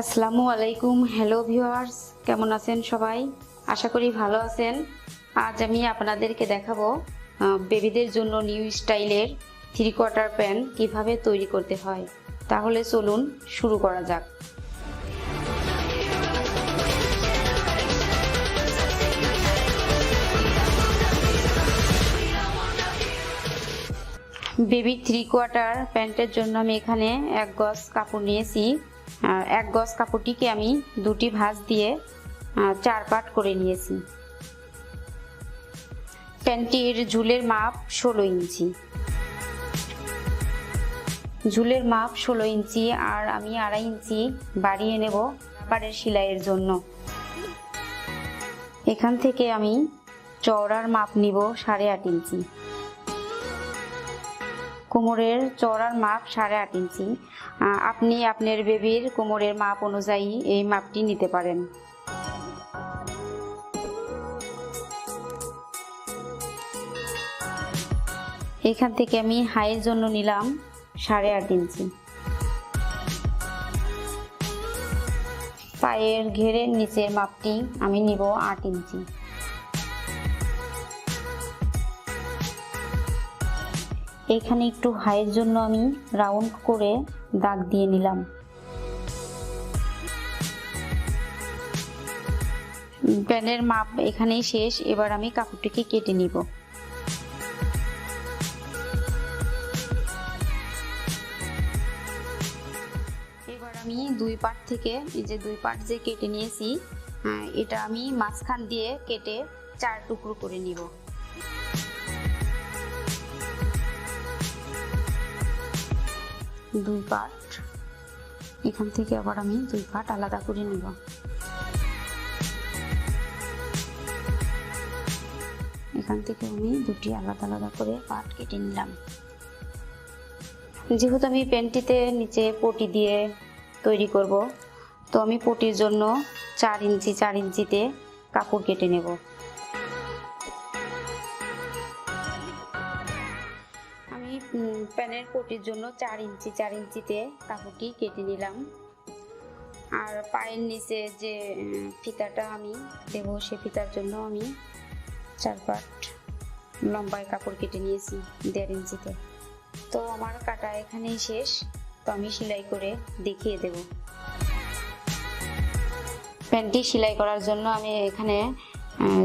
আসসালামু আলাইকুম hello viewers কেমন আছেন সবাই? আশা করি ভালো আছেন। আজ আমি আপনাদেরকে দেখাবো বেবিদের জন্য নিউ স্টাইলের থ্রি কোয়ার্টার প্যান্ট কীভাবে তৈরি করতে হয়। তাহলে চলুন শুরু করা যাক। বেবি থ্রি কোয়ার্টার প্যান্টের জন্য আমি এখানে এক গজ কাপড় নিয়েছি। এক গজ কাপড়টিকে আমি দুটি ভাঁজ দিয়ে চার পাট করে নিয়েছি। প্যান্টটির ঝুলের মাপ ষোলো ইঞ্চি। ঝুলের মাপ ষোলো ইঞ্চি আর আমি আড়াই ইঞ্চি বাড়িয়ে নেব পাড়ের সেলাইয়ের জন্য। এখান থেকে আমি চওড়ার মাপ নিব সাড়ে আট ইঞ্চি। কোমরের চওড়ার মাপ সাড়ে আট ইঞ্চি। আপনি আপনার বেবির কোমরের মাপ অনুযায়ী এই মাপটি নিতে পারেন। এখান থেকে আমি হাইয়ের জন্য নিলাম সাড়ে আট ইঞ্চি। পায়ের ঘেরের নিচের মাপটি আমি নিব আট ইঞ্চি। এখানে একটু হাইয়ের জন্য আমি রাউন্ড করে দাগ দিয়ে নিলাম। প্যানের মাপ এখানেই শেষ, এবার আমি কাপড়টিকে কেটে নিব। এবার আমি দুই পাট থেকে, এই যে দুই পাট যে কেটে নিয়েছি এটা আমি মাঝখান দিয়ে কেটে চার টুকরো করে নিব। দুই পাট। এখান থেকে আবার আমি দুই পাট আলাদা করে নিব। এখান থেকে আমি দুটি আলাদা আলাদা করে পাট কেটে নিলাম। যেহেতু আমি প্যান্টটিতে নিচে পটি দিয়ে তৈরি করব, তো আমি পটির জন্য চার ইঞ্চি, চার ইঞ্চিতে কাপড় কেটে নেব। প্যানের পটির জন্য চার ইঞ্চি, চার ইঞ্চিতে কাপড়টি কেটে নিলাম। আর পায়ের নিচে যে ফিতাটা আমি দেব, সে ফিতার জন্য আমি চার পাট লম্বায় কাপড় কেটে নিয়েছি দেড় ইঞ্চিতে। তো আমার কাটা এখানেই শেষ। তো আমি সেলাই করে দেখিয়ে দেব। প্যান্টটি সেলাই করার জন্য আমি এখানে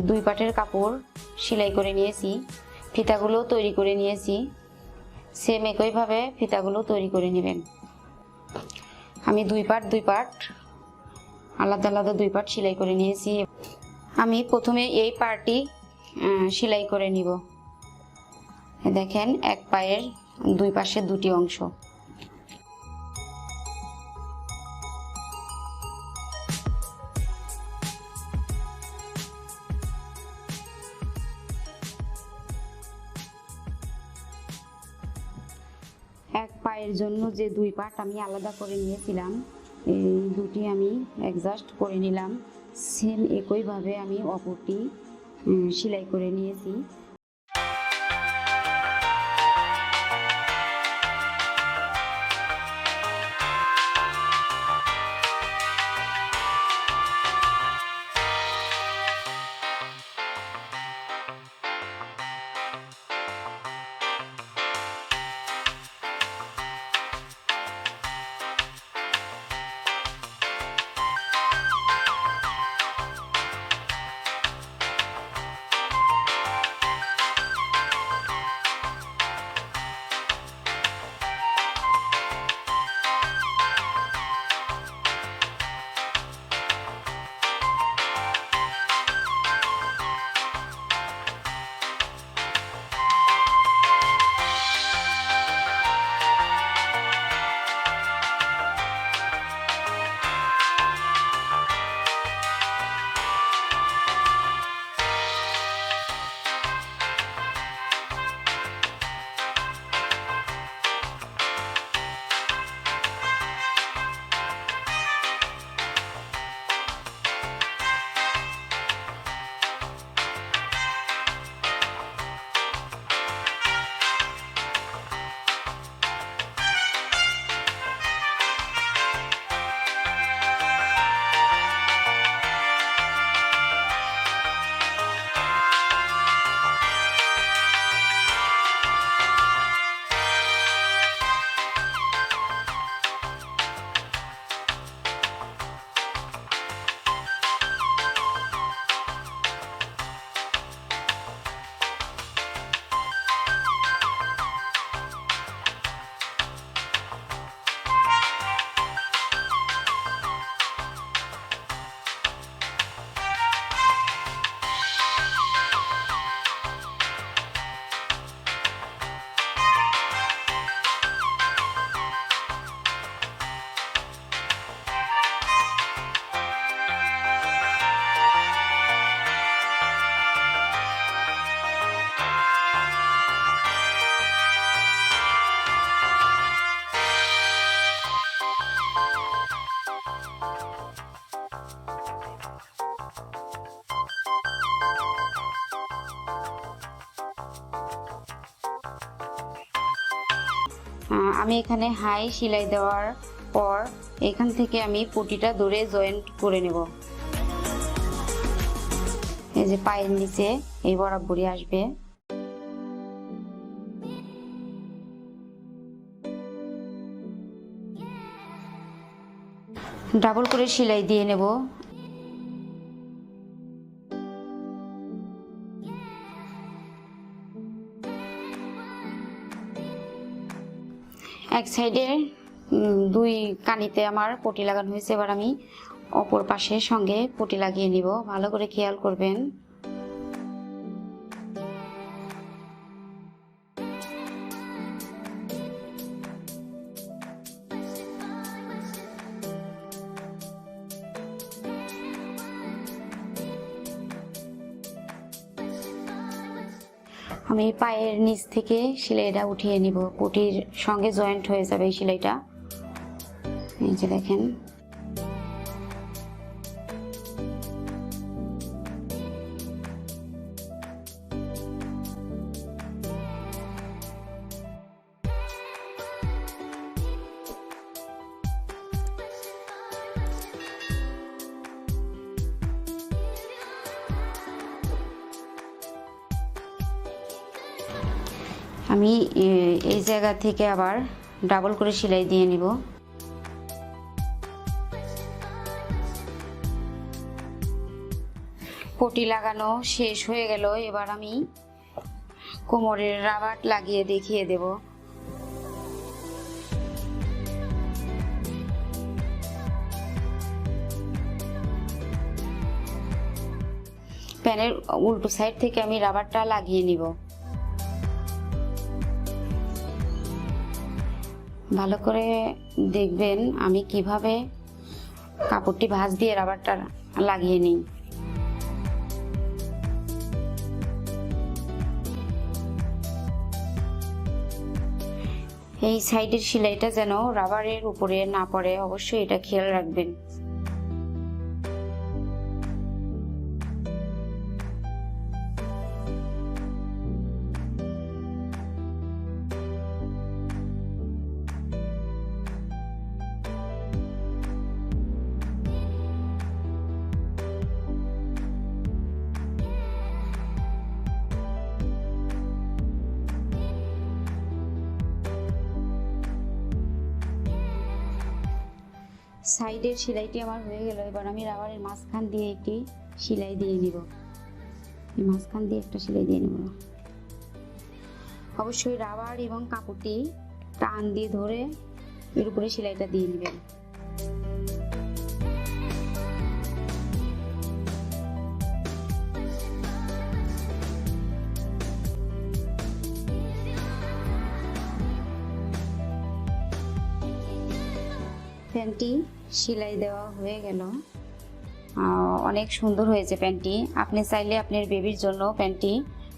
দুই পাটের কাপড় সেলাই করে নিয়েছি। ফিতাগুলো তৈরি করে নিয়েছি। সেম একইভাবে ফিতাগুলো তৈরি করে নেবেন। আমি দুই পাট দুই পাট, আলাদা আলাদা দুই পাট সেলাই করে নিয়েছি। আমি প্রথমে এই পার্টটি সেলাই করে নিব। দেখেন, এক পায়ের দুই পাশে দুটি অংশ। পায়ের জন্য যে দুই পার্ট আমি আলাদা করে নিয়েছিলাম, এই দুটি আমি অ্যাডজাস্ট করে নিলাম। সেম একইভাবে আমি অপরটি সেলাই করে নিয়েছি। আমি এখানে হাই সেলাই দেওয়ার পর এখান থেকে আমি পটিটা ধরে জয়েন্ট করে নেব। এই যে পায়ের নিচে এই বরাবরই আসবে। ডাবল করে সেলাই দিয়ে নেব। এক সাইডে দুই কানিতে আমার পটি লাগানো হয়েছে। এবার আমি অপর পাশের সঙ্গে পটি লাগিয়ে নিব। ভালো করে খেয়াল করবেন। আমি পায়ের নিচ থেকে সেলাইটা উঠিয়ে নিব। পুটির সঙ্গে জয়েন্ট হয়ে যাবে এই সেলাইটা। এই যে দেখেন। আমি এই জায়গা থেকে আবার ডাবল করে সেলাই দিয়ে নিব। পটি লাগানো শেষ হয়ে গেল, এবার আমি কোমরের রাবাট লাগিয়ে দেখিয়ে দেব। প্যানের উল্টো সাইড থেকে আমি রাবারটা লাগিয়ে নিব। ভালো করে দেখবেন আমি কীভাবে কাপড়টি ভাঁজ দিয়ে রাবারটা লাগিয়ে নিই। এই সাইডের সেলাইটা যেন রাবারের উপরে না পড়ে, অবশ্যই এটা খেয়াল রাখবেন। সাইডের সেলাইটি আমার হয়ে গেল, এবার আমি রাবারের মাঝখান দিয়ে একটি সেলাই দিয়ে নিব। মাঝখান দিয়ে একটা সেলাই দিয়ে নেব। অবশ্যই রাবার এবং কাপড়টি টান দিয়ে ধরে এর উপরে সেলাইটা দিয়ে নেবেন। প্যান্টটি সেলাই দেওয়া হয়ে গেল। অনেক সুন্দর হয়েছে প্যান্টটি। আপনি চাইলে আপনার বেবির জন্য প্যান্টটি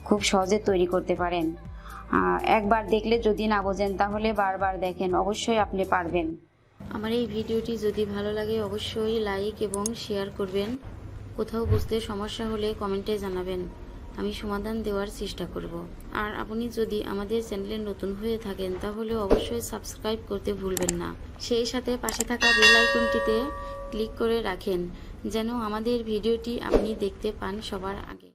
খুব সহজে তৈরি করতে পারেন। একবার দেখলে যদি না বোঝেন, তাহলে বারবার দেখেন। অবশ্যই আপনি পারবেন। আমার এই ভিডিওটি যদি ভালো লাগে, অবশ্যই লাইক এবং শেয়ার করবেন। কোথাও বুঝতে সমস্যা হলে কমেন্টে জানাবেন। আমি সমাধান দেওয়ার চেষ্টা করব। আর আপনি যদি আমাদের চ্যানেলে নতুন হয়ে থাকেন, তাহলে অবশ্যই সাবস্ক্রাইব করতে ভুলবেন না। সেই সাথে পাশে থাকা বেল আইকনটিতে ক্লিক করে রাখেন, যেন আমাদের ভিডিওটি আপনি দেখতে পান সবার আগে।